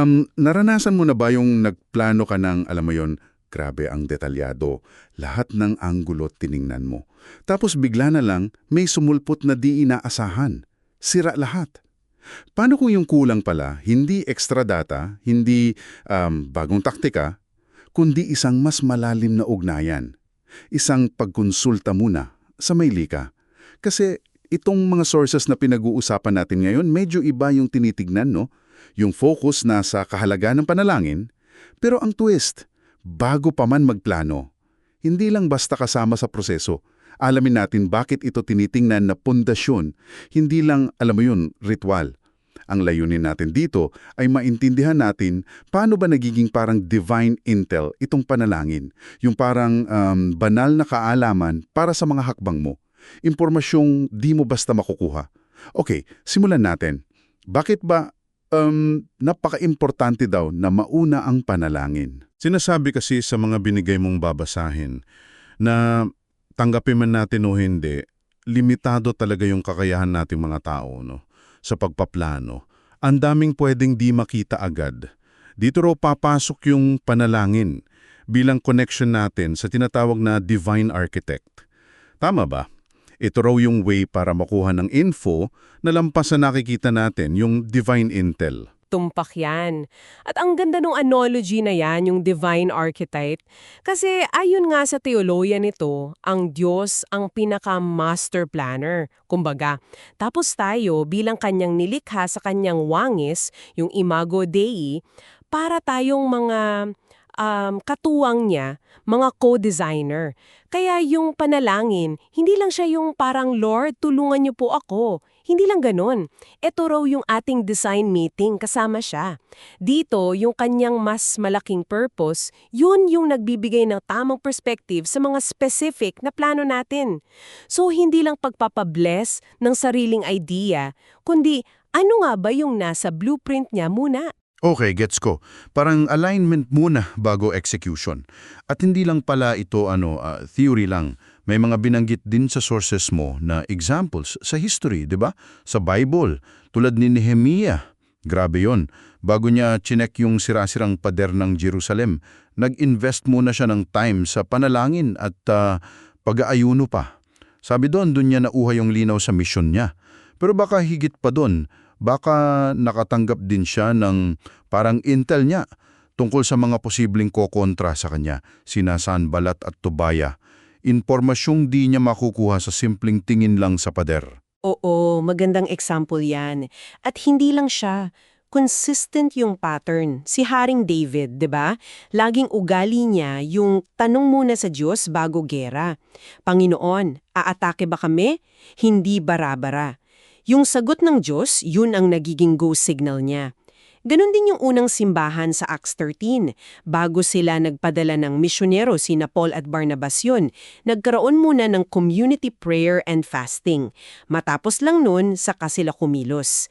Um, naranasan mo na ba yung nagplano ka ng, alam mo yon, grabe ang detalyado, lahat ng anggulo tiningnan mo. Tapos bigla na lang may sumulpot na di inaasahan. Sira lahat. Paano kung yung kulang pala, hindi extra data, hindi um, bagong taktika, kundi isang mas malalim na ugnayan? Isang pagkonsulta muna sa Maylika. Kasi itong mga sources na pinag-uusapan natin ngayon, medyo iba yung tinitignan, no? Yung focus nasa kahalaga ng panalangin, pero ang twist, bago pa man magplano, hindi lang basta kasama sa proseso, alamin natin bakit ito tinitingnan na pundasyon, hindi lang, alam mo yun, ritual. Ang layunin natin dito ay maintindihan natin paano ba nagiging parang divine intel itong panalangin, yung parang um, banal na kaalaman para sa mga hakbang mo. Impormasyong di mo basta makukuha. Okay, simulan natin. Bakit ba um, napaka-importante daw na mauna ang panalangin? Sinasabi kasi sa mga binigay mong babasahin na tanggapin man natin o hindi, limitado talaga yung kakayahan nating mga tao no, sa pagpaplano. Ang daming pwedeng di makita agad. Dito raw papasok yung panalangin bilang connection natin sa tinatawag na divine architect. Tama ba? Ito raw yung way para makuha ng info na lampas sa nakikita natin, yung divine intel. tumpak yan. At ang ganda ng analogy na yan, yung divine archetype. Kasi ayon nga sa teoloya nito, ang Diyos ang pinaka-master planner, kumbaga. Tapos tayo, bilang kanyang nilikha sa kanyang wangis, yung imago Dei, para tayong mga um, katuwang niya, mga co-designer. Kaya yung panalangin, hindi lang siya yung parang, Lord, tulungan niyo po ako. Hindi lang ganun. Ito raw yung ating design meeting, kasama siya. Dito, yung kanyang mas malaking purpose, yun yung nagbibigay ng tamang perspective sa mga specific na plano natin. So, hindi lang pagpapabless ng sariling idea, kundi ano nga ba yung nasa blueprint niya muna? Okay, gets ko. Parang alignment muna bago execution. At hindi lang pala ito ano, ah, theory lang. May mga binanggit din sa sources mo na examples sa history, di ba? Sa Bible, tulad ni Nehemiah. Grabe yon. Bago niya chinek yung sirasirang pader ng Jerusalem, nag-invest muna siya ng time sa panalangin at ah, pag-aayuno pa. Sabi doon, doon niya nauha yung linaw sa mission niya. Pero baka higit pa doon, baka nakatanggap din siya ng parang intel niya tungkol sa mga posibleng kokontra sa kanya, sina Sanbalat at Tobaya. Impormasyong di niya makukuha sa simpleng tingin lang sa pader. Oo, magandang example yan. At hindi lang siya. Consistent yung pattern. Si Haring David, 'di ba? Laging ugali niya yung tanong muna sa Diyos bago gera. Panginoon, aatake ba kami? Hindi barabara. Yung sagot ng Diyos, yun ang nagiging go signal niya. Ganon din yung unang simbahan sa Acts 13. Bago sila nagpadala ng misyonero sina Paul at Barnabas yun, nagkaroon muna ng community prayer and fasting. Matapos lang nun, saka sila kumilos.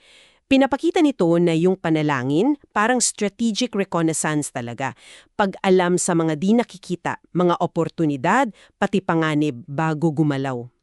Pinapakita nito na yung panalangin parang strategic reconnaissance talaga. Pag-alam sa mga di nakikita, mga oportunidad, pati panganib bago gumalaw.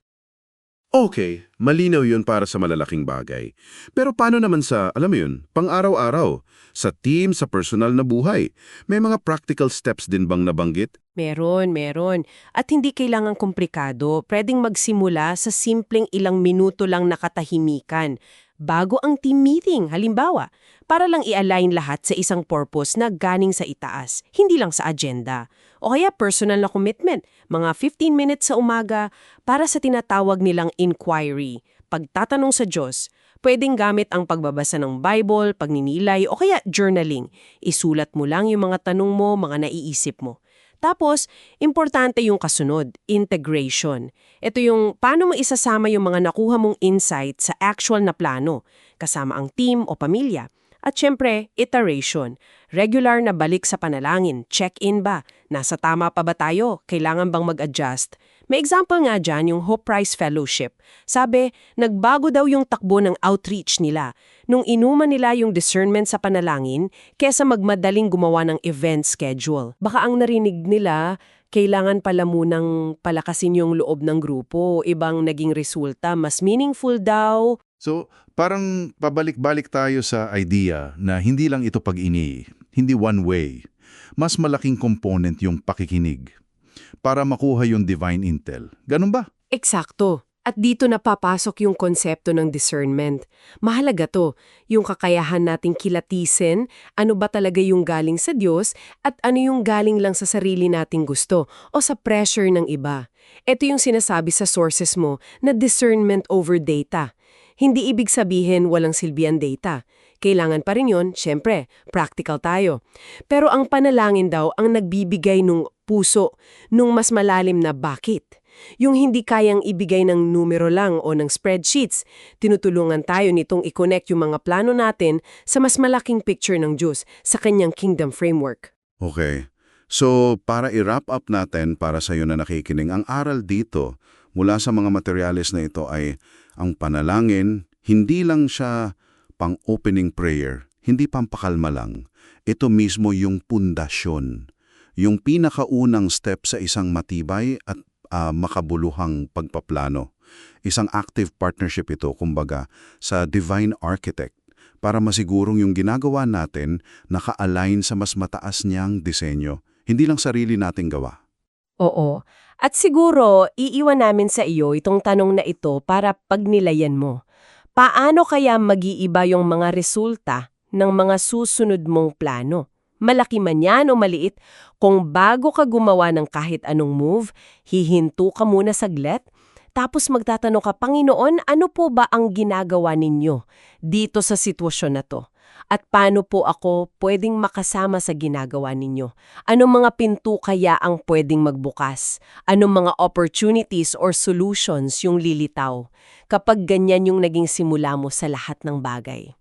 Okay, malinaw yun para sa malalaking bagay. Pero paano naman sa, alam mo yun, pang-araw-araw? Sa team, sa personal na buhay? May mga practical steps din bang nabanggit? Meron, meron. At hindi kailangan komplikado. Pwedeng magsimula sa simpleng ilang minuto lang nakatahimikan. Bago ang team meeting, halimbawa, para lang i-align lahat sa isang purpose na ganing sa itaas, hindi lang sa agenda. O kaya personal na commitment, mga 15 minutes sa umaga para sa tinatawag nilang inquiry, pagtatanong sa Diyos. Pwedeng gamit ang pagbabasa ng Bible, pagninilay o kaya journaling. Isulat mo lang yung mga tanong mo, mga naiisip mo. Tapos, importante yung kasunod, integration. Ito yung paano mo isasama yung mga nakuha mong insight sa actual na plano, kasama ang team o pamilya. At syempre, iteration. Regular na balik sa panalangin. Check-in ba? Nasa tama pa ba tayo? Kailangan bang mag-adjust? May example nga dyan yung Hope Prize Fellowship. Sabi, nagbago daw yung takbo ng outreach nila nung inuman nila yung discernment sa panalangin kesa magmadaling gumawa ng event schedule. Baka ang narinig nila, kailangan pala munang palakasin yung loob ng grupo. Ibang naging resulta, mas meaningful daw, So, parang pabalik-balik tayo sa idea na hindi lang ito pag-ini, hindi one way. Mas malaking component yung pakikinig para makuha yung divine intel. Ganun ba? Eksakto. At dito na papasok yung konsepto ng discernment. Mahalaga to, yung kakayahan nating kilatisin, ano ba talaga yung galing sa Diyos at ano yung galing lang sa sarili nating gusto o sa pressure ng iba. Ito yung sinasabi sa sources mo na discernment over data. Hindi ibig sabihin walang silbihan data. Kailangan pa rin yun, syempre, practical tayo. Pero ang panalangin daw ang nagbibigay nung puso, nung mas malalim na bakit. Yung hindi kayang ibigay ng numero lang o ng spreadsheets, tinutulungan tayo nitong i-connect yung mga plano natin sa mas malaking picture ng Diyos sa kanyang kingdom framework. Okay. So, para i-wrap up natin para sa iyo na nakikinig, ang aral dito mula sa mga materyales na ito ay ang panalangin, hindi lang siya pang-opening prayer, hindi pampakalma lang. Ito mismo yung pundasyon, yung pinakaunang step sa isang matibay at ah, makabuluhang pagpaplano. Isang active partnership ito, kumbaga, sa divine architect para masigurong yung ginagawa natin naka-align sa mas mataas niyang disenyo, hindi lang sarili nating gawa. Oo. At siguro, iiwan namin sa iyo itong tanong na ito para pagnilayan mo. Paano kaya mag-iiba yung mga resulta ng mga susunod mong plano? Malaki man yan o maliit, kung bago ka gumawa ng kahit anong move, hihinto ka muna saglit, tapos magtatanong ka, Panginoon, ano po ba ang ginagawa ninyo dito sa sitwasyon na to? At paano po ako pwedeng makasama sa ginagawa ninyo? Anong mga pinto kaya ang pwedeng magbukas? Anong mga opportunities or solutions yung lilitaw? Kapag ganyan yung naging simula mo sa lahat ng bagay.